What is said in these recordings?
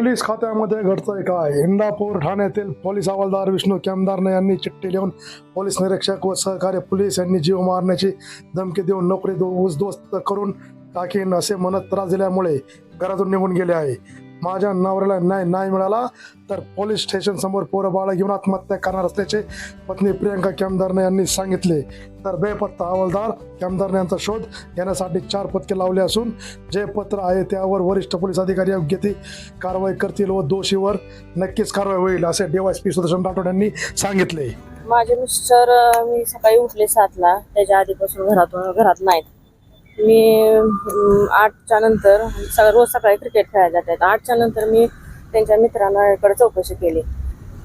Police खात्यामध्ये घडतंय काय? इंदापूर ठाण्यातील पोलीस हवालदार विष्णू कॅमदारने यांनी चिठ्ठी लिहून पोलीस निरीक्षक व सहकारी पोलीस यांनी जीव मारण्याची धमकी देऊन नोकरी उद्ध्वस्त करून टाकीन असे म्हणत त्रास दिल्यामुळे घरातून निघून गेले आहे. माझ्या नवऱ्याला न्याय नाही मिळाला तर पोलीस स्टेशन समोर पोरं बाळा घेऊन आत्महत्या करणार असल्याचे पत्नी प्रियंका केमदारने यांनी सांगितले. तर बेपत्ता हवालदार केमदारने यांचा शोध घेण्यासाठी चार पथके लावले असून जे पत्र आहे त्यावर वरिष्ठ पोलीस अधिकारी योग्य ती कारवाई करतील व दोषीवर नक्कीच कारवाई होईल असे डीवायसपी सुदर्शन राठोड यांनी सांगितले. माझे मिस्टर मी सकाळी उठले सातला. त्याच्या आधीपासून घरातून घरात नाहीत. मी आठच्या नंतर सगळं रोज सकाळी क्रिकेट खेळायला जातात आठच्या नंतर मी त्यांच्या मित्रांकडे चौकशी केली.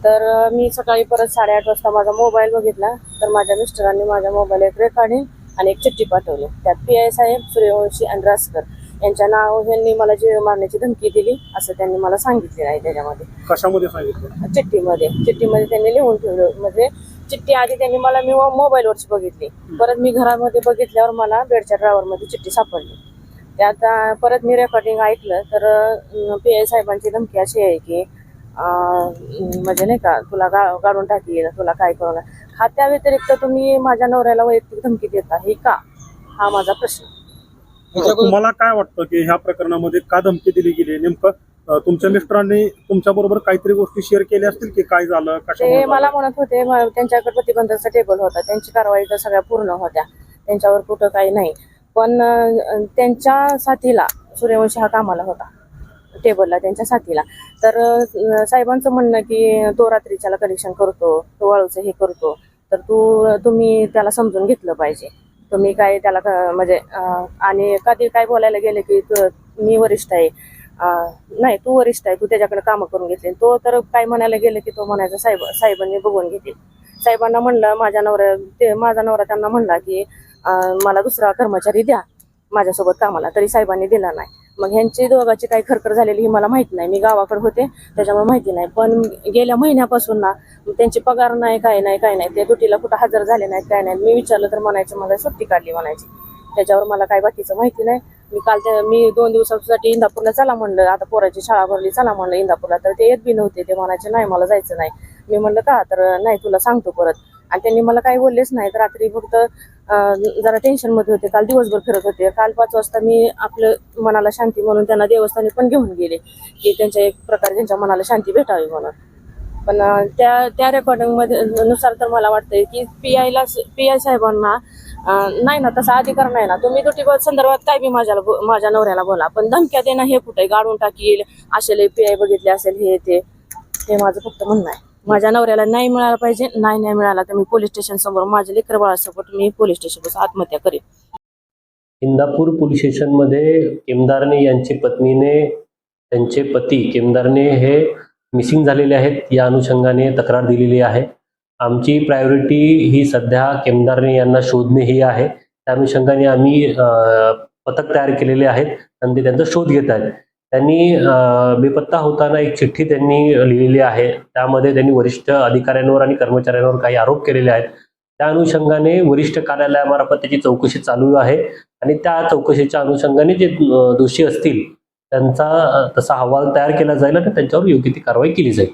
तर मी सकाळी परत साडेआठ वाजता माझा मोबाईल बघितला. तर माझ्या मिस्टरांनी माझ्या मोबाईल एक रेकॉर्डिंग आणि एक चिठ्ठी पाठवली. त्यात पी आय साहेब सूर्यवंशी आणि रासकर यांच्या नाव यांनी मला जीव मारण्याची धमकी दिली असं त्यांनी मला सांगितलेलं आहे त्याच्यामध्ये. कशामध्ये सांगितलं? चिठ्ठीमध्ये. चिठ्ठीमध्ये त्यांनी लिहून ठेवलं. म्हणजे चिठ्ठी आधी त्यांनी मला मी मोबाईलवरची बघितली. परत मी घरामध्ये बघितल्यावर मला बेडच्या ड्रायव्हरमध्ये चिठ्ठी सापडली. त्यात परत मी रेकॉर्डिंग ऐकलं तर पी आय साहेबांची धमकी अशी आहे की अं, म्हणजे नाही का तुला गा गाडून टाकील तुला काय करू खात्या व्यतिरिक्त तुम्ही माझ्या नवऱ्याला वैयक्तिक धमकी देता हे का? हा माझा प्रश्न. तुम्हाला काय वाटतं की ह्या प्रकरणामध्ये का धमकी दिली गेली? नेमकं तुमच्या मिस्टरांनी तुमच्या बरोबर काहीतरी गोष्टी शेअर केल्या असतील की काय झालं ते मला? म्हणत होते म- त्यांच्याकडे प्रतिबंधाचा टेबल होता. त्यांची कारवाई तर सगळ्या पूर्ण होत्या. त्यांच्यावर कुठं काही नाही. पण अं, त्यांच्या साथीला सूर्यवंशी हा कामाला होता. टेबलला त्यांच्या साथीला. तर अं, साहेबांचं म्हणणं की तो रात्रीच्याला कलेक्शन करतो तो वाळूचं हे करतो. तर तू तुम्ही त्याला समजून घेतलं पाहिजे. तुम्ही काय त्याला क- म्हणजे अं, आणि कधी काय बोलायला गेले की तू- मी वरिष्ठ आहे. नाही तू वरिष्ठ आहे तू त्याच्याकडे कामं करून घेतली. तो तर काय म्हणायला गेले की तो म्हणायचा साहेब साहेबांनी बघून घेतील. साहेबांना म्हणलं माझ्या नवऱ्या ते माझा नवरा त्यांना म्हणला की मला दुसरा कर्मचारी द्या माझ्यासोबत कामाला. तरी साहेबांनी दिला नाही. मग ह्यांची दोघाची काही खरखर झालेली ही मला माहीत नाही. मी गावाकडे होते त्याच्यामुळे माहिती नाही. पण गेल्या महिन्यापासून ना त्यांची पगार नाही काय नाही काय नाही. ते दुटीला कुठं हजर झाले नाहीत काय नाही मी विचारलं तर म्हणायचं मला सुट्टी काढली म्हणायची. त्याच्यावर मला काय बाकीचं माहिती नाही. मी काल त्या मी दोन दिवसासाठी इंदापूरला चला म्हणलं. आता पोराची शाळा भरली चला म्हणलं इंदापूरला. तर ते येत बी नव्हते. ते म्हणायचे नाही मला जायचं नाही. मी म्हणलं का? तर नाही तुला सांगतो परत. आणि त्यांनी मला काही बोललेच नाही. तर रात्री फक्त जरा टेन्शनमध्ये होते. काल दिवसभर फिरत होते. काल पाच वाजता मी आपलं मनाला शांती म्हणून त्यांना देवस्थानी पण घेऊन गेले. की त्यांच्या एक प्रकारे त्यांच्या मनाला शांती भेटावी म्हणून. पण त्या त्या रेकॉर्डिंगमध्ये नुसार तर मला वाटतंय की पी आयला पी आय साहेबांना नाही ना तसा अधिकार नाही ना. तुम्ही दुटी संदर्भात काय बी माझ्याला माझ्या नवऱ्याला बोला. पण धमक्या देणं हे कुठे? गाडून टाकील असेल पी आय बघितले असेल हे ते. हे माझं फक्त म्हणणं आहे. माझ्या नवऱ्याला न्याय मिळाला पाहिजे नाही न्याय मिळाला तर मी पोलीस स्टेशन समोर माझे लेकर बाळासोबत मी पोलीस स्टेशन आत्महत्या करेन. इंदापूर पोलीस स्टेशनमध्ये केमदारने यांची पत्नीने त्यांचे पती केमदारने हे मिसिंग झालेले आहेत. या अनुषंगाने तक्रार दिलेली आहे. आमची प्रायोरिटी ही सध्या केमदारने यांना शोधणे ही आहे. त्या अनुषंगाने आम्ही पथक तयार केलेले आहेत आणि ते त्यांचा शोध घेत आहेत. त्यांनी बेपत्ता होताना एक चिठ्ठी त्यांनी लिहिलेली आहे. त्यामध्ये त्यांनी वरिष्ठ अधिकाऱ्यांवर आणि कर्मचाऱ्यांवर काही आरोप केलेले आहेत. त्या अनुषंगाने वरिष्ठ कार्यालयामार्फत त्याची चौकशी चालू आहे आणि त्या चौकशीच्या अनुषंगाने जे दोषी असतील त्यांचा तसा अहवाल तयार केला जाईल आणि त्यांच्यावर योग्य ती कारवाई केली जाईल.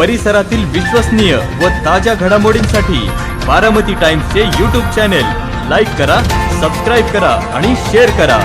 परिसरातील विश्वसनीय व ताज्या घडामोडींसाठी बारामती टाइम्सचे यूट्यूब चॅनेल लाईक करा सबस्क्राईब करा आणि शेअर करा.